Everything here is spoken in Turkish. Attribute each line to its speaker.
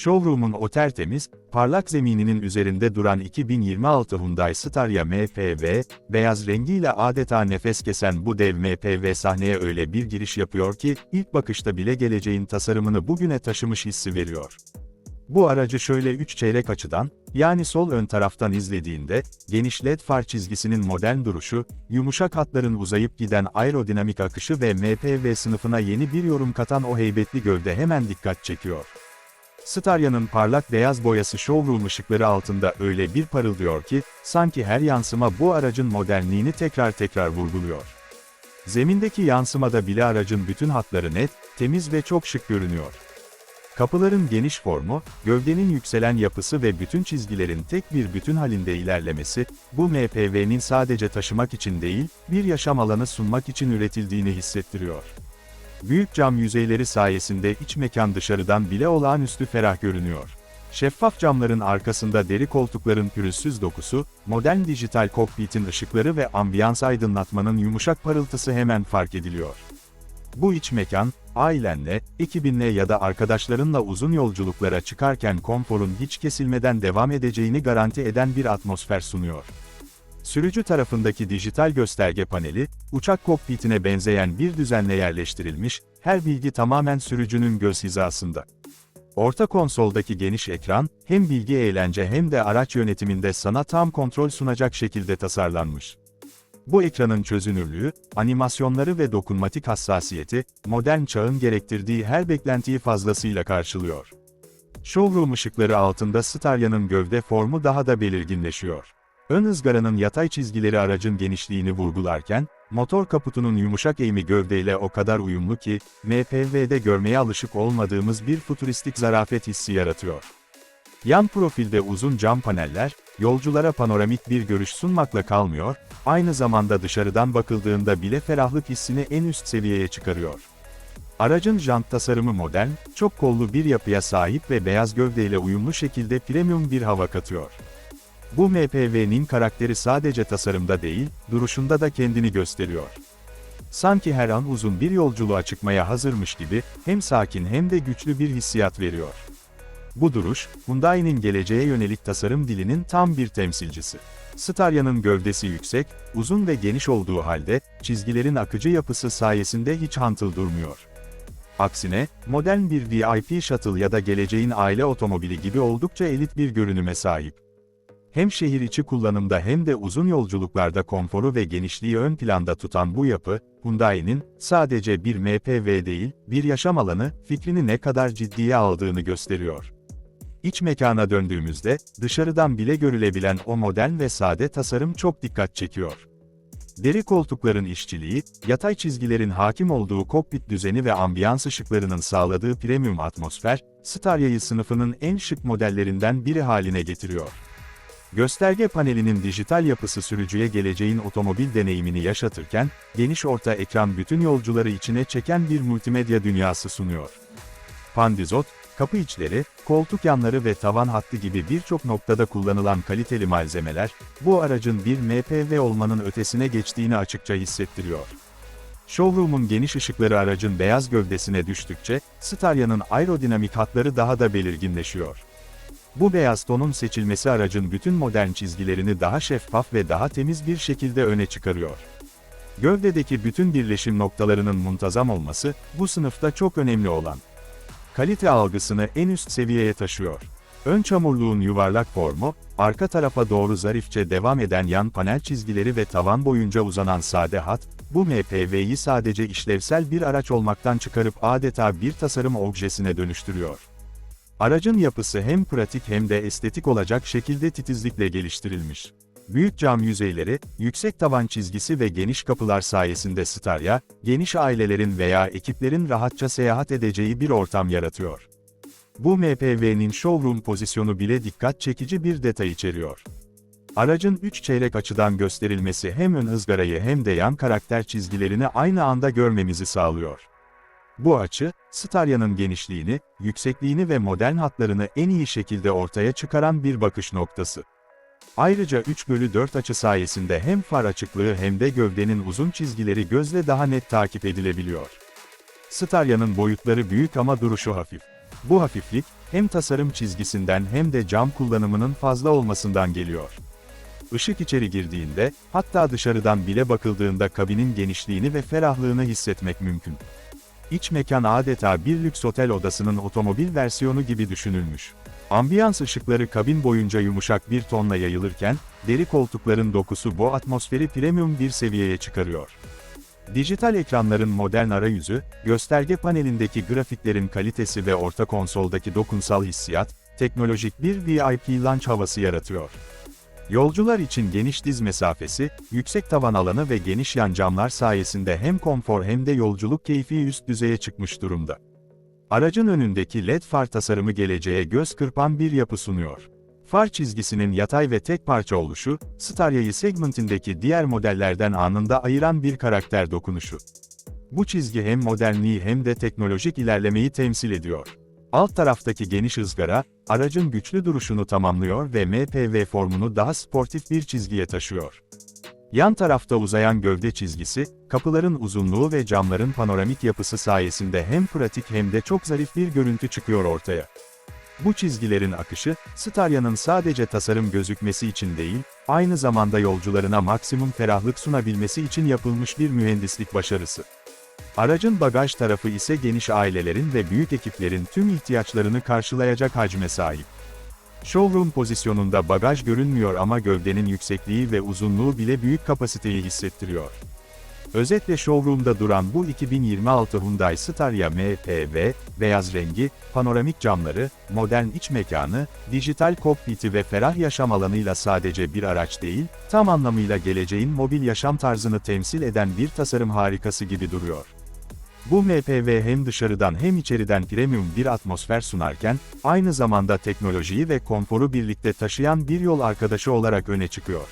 Speaker 1: Showroom'un o tertemiz, parlak zemininin üzerinde duran 2026 Hyundai Staria MPV, beyaz rengiyle adeta nefes kesen bu dev MPV sahneye öyle bir giriş yapıyor ki, ilk bakışta bile geleceğin tasarımını bugüne taşımış hissi veriyor. Bu aracı şöyle 3 çeyrek açıdan, yani sol ön taraftan izlediğinde, geniş led far çizgisinin modern duruşu, yumuşak hatların uzayıp giden aerodinamik akışı ve MPV sınıfına yeni bir yorum katan o heybetli gövde hemen dikkat çekiyor. Staria'nın parlak beyaz boyası showroom ışıkları altında öyle bir parıldıyor ki, sanki her yansıma bu aracın modernliğini tekrar tekrar vurguluyor. Zemindeki yansımada bile aracın bütün hatları net, temiz ve çok şık görünüyor. Kapıların geniş formu, gövdenin yükselen yapısı ve bütün çizgilerin tek bir bütün halinde ilerlemesi, bu MPV'nin sadece taşımak için değil, bir yaşam alanı sunmak için üretildiğini hissettiriyor. Büyük cam yüzeyleri sayesinde iç mekan dışarıdan bile olağanüstü ferah görünüyor. Şeffaf camların arkasında deri koltukların pürüzsüz dokusu, modern dijital kokpitin ışıkları ve ambiyans aydınlatmanın yumuşak parıltısı hemen fark ediliyor. Bu iç mekan, ailenle, ekibinle ya da arkadaşlarınla uzun yolculuklara çıkarken konforun hiç kesilmeden devam edeceğini garanti eden bir atmosfer sunuyor. Sürücü tarafındaki dijital gösterge paneli, uçak kokpitine benzeyen bir düzenle yerleştirilmiş, her bilgi tamamen sürücünün göz hizasında. Orta konsoldaki geniş ekran, hem bilgi eğlence hem de araç yönetiminde sana tam kontrol sunacak şekilde tasarlanmış. Bu ekranın çözünürlüğü, animasyonları ve dokunmatik hassasiyeti, modern çağın gerektirdiği her beklentiyi fazlasıyla karşılıyor. Showroom ışıkları altında Staria'nın gövde formu daha da belirginleşiyor. Ön ızgaranın yatay çizgileri aracın genişliğini vurgularken, motor kaputunun yumuşak eğimi gövdeyle o kadar uyumlu ki, MPV'de görmeye alışık olmadığımız bir futuristik zarafet hissi yaratıyor. Yan profilde uzun cam paneller, yolculara panoramik bir görüş sunmakla kalmıyor, aynı zamanda dışarıdan bakıldığında bile ferahlık hissini en üst seviyeye çıkarıyor. Aracın jant tasarımı modern, çok kollu bir yapıya sahip ve beyaz gövdeyle uyumlu şekilde premium bir hava katıyor. Bu MPV'nin karakteri sadece tasarımda değil, duruşunda da kendini gösteriyor. Sanki her an uzun bir yolculuğa çıkmaya hazırmış gibi, hem sakin hem de güçlü bir hissiyat veriyor. Bu duruş, Hyundai'nin geleceğe yönelik tasarım dilinin tam bir temsilcisi. Staria'nın gövdesi yüksek, uzun ve geniş olduğu halde, çizgilerin akıcı yapısı sayesinde hiç hantıl durmuyor. Aksine, modern bir VIP shuttle ya da geleceğin aile otomobili gibi oldukça elit bir görünüme sahip. Hem şehir içi kullanımda hem de uzun yolculuklarda konforu ve genişliği ön planda tutan bu yapı, Hyundai'nin sadece bir MPV değil, bir yaşam alanı fikrini ne kadar ciddiye aldığını gösteriyor. İç mekana döndüğümüzde, dışarıdan bile görülebilen o modern ve sade tasarım çok dikkat çekiyor. Deri koltukların işçiliği, yatay çizgilerin hakim olduğu kokpit düzeni ve ambiyans ışıklarının sağladığı premium atmosfer, Staria'yı sınıfının en şık modellerinden biri haline getiriyor. Gösterge panelinin dijital yapısı sürücüye geleceğin otomobil deneyimini yaşatırken, geniş orta ekran bütün yolcuları içine çeken bir multimedya dünyası sunuyor. Pandizot, kapı içleri, koltuk yanları ve tavan hattı gibi birçok noktada kullanılan kaliteli malzemeler, bu aracın bir MPV olmanın ötesine geçtiğini açıkça hissettiriyor. Showroom'un geniş ışıkları aracın beyaz gövdesine düştükçe, Staria'nın aerodinamik hatları daha da belirginleşiyor. Bu beyaz tonun seçilmesi aracın bütün modern çizgilerini daha şeffaf ve daha temiz bir şekilde öne çıkarıyor. Gövdedeki bütün birleşim noktalarının muntazam olması, bu sınıfta çok önemli olan. Kalite algısını en üst seviyeye taşıyor. Ön çamurluğun yuvarlak formu, arka tarafa doğru zarifçe devam eden yan panel çizgileri ve tavan boyunca uzanan sade hat, bu MPV'yi sadece işlevsel bir araç olmaktan çıkarıp adeta bir tasarım objesine dönüştürüyor. Aracın yapısı hem pratik hem de estetik olacak şekilde titizlikle geliştirilmiş. Büyük cam yüzeyleri, yüksek tavan çizgisi ve geniş kapılar sayesinde Staria, geniş ailelerin veya ekiplerin rahatça seyahat edeceği bir ortam yaratıyor. Bu MPV'nin showroom pozisyonu bile dikkat çekici bir detay içeriyor. Aracın 3 çeyrek açıdan gösterilmesi hem ön ızgarayı hem de yan karakter çizgilerini aynı anda görmemizi sağlıyor. Bu açı, Staria'nın genişliğini, yüksekliğini ve modern hatlarını en iyi şekilde ortaya çıkaran bir bakış noktası. Ayrıca 3 bölü 4 açı sayesinde hem far açıklığı hem de gövdenin uzun çizgileri gözle daha net takip edilebiliyor. Staria'nın boyutları büyük ama duruşu hafif. Bu hafiflik, hem tasarım çizgisinden hem de cam kullanımının fazla olmasından geliyor. Işık içeri girdiğinde, hatta dışarıdan bile bakıldığında kabinin genişliğini ve ferahlığını hissetmek mümkün. İç mekan adeta bir lüks otel odasının otomobil versiyonu gibi düşünülmüş. Ambiyans ışıkları kabin boyunca yumuşak bir tonla yayılırken, deri koltukların dokusu bu atmosferi premium bir seviyeye çıkarıyor. Dijital ekranların modern arayüzü, gösterge panelindeki grafiklerin kalitesi ve orta konsoldaki dokunsal hissiyat, teknolojik bir VIP launch havası yaratıyor. Yolcular için geniş diz mesafesi, yüksek tavan alanı ve geniş yan camlar sayesinde hem konfor hem de yolculuk keyfi üst düzeye çıkmış durumda. Aracın önündeki LED far tasarımı geleceğe göz kırpan bir yapı sunuyor. Far çizgisinin yatay ve tek parça oluşu, Starya'yı segmentindeki diğer modellerden anında ayıran bir karakter dokunuşu. Bu çizgi hem modernliği hem de teknolojik ilerlemeyi temsil ediyor. Alt taraftaki geniş ızgara, aracın güçlü duruşunu tamamlıyor ve MPV formunu daha sportif bir çizgiye taşıyor. Yan tarafta uzayan gövde çizgisi, kapıların uzunluğu ve camların panoramik yapısı sayesinde hem pratik hem de çok zarif bir görüntü çıkıyor ortaya. Bu çizgilerin akışı, Starya'nın sadece tasarım gözükmesi için değil, aynı zamanda yolcularına maksimum ferahlık sunabilmesi için yapılmış bir mühendislik başarısı. Aracın bagaj tarafı ise geniş ailelerin ve büyük ekiplerin tüm ihtiyaçlarını karşılayacak hacme sahip. Showroom pozisyonunda bagaj görünmüyor ama gövdenin yüksekliği ve uzunluğu bile büyük kapasiteyi hissettiriyor. Özetle showroom'da duran bu 2026 Hyundai Staria MPV, beyaz rengi, panoramik camları, modern iç mekanı, dijital kokpiti ve ferah yaşam alanıyla sadece bir araç değil, tam anlamıyla geleceğin mobil yaşam tarzını temsil eden bir tasarım harikası gibi duruyor. Bu MPV hem dışarıdan hem içeriden premium bir atmosfer sunarken, aynı zamanda teknolojiyi ve konforu birlikte taşıyan bir yol arkadaşı olarak öne çıkıyor.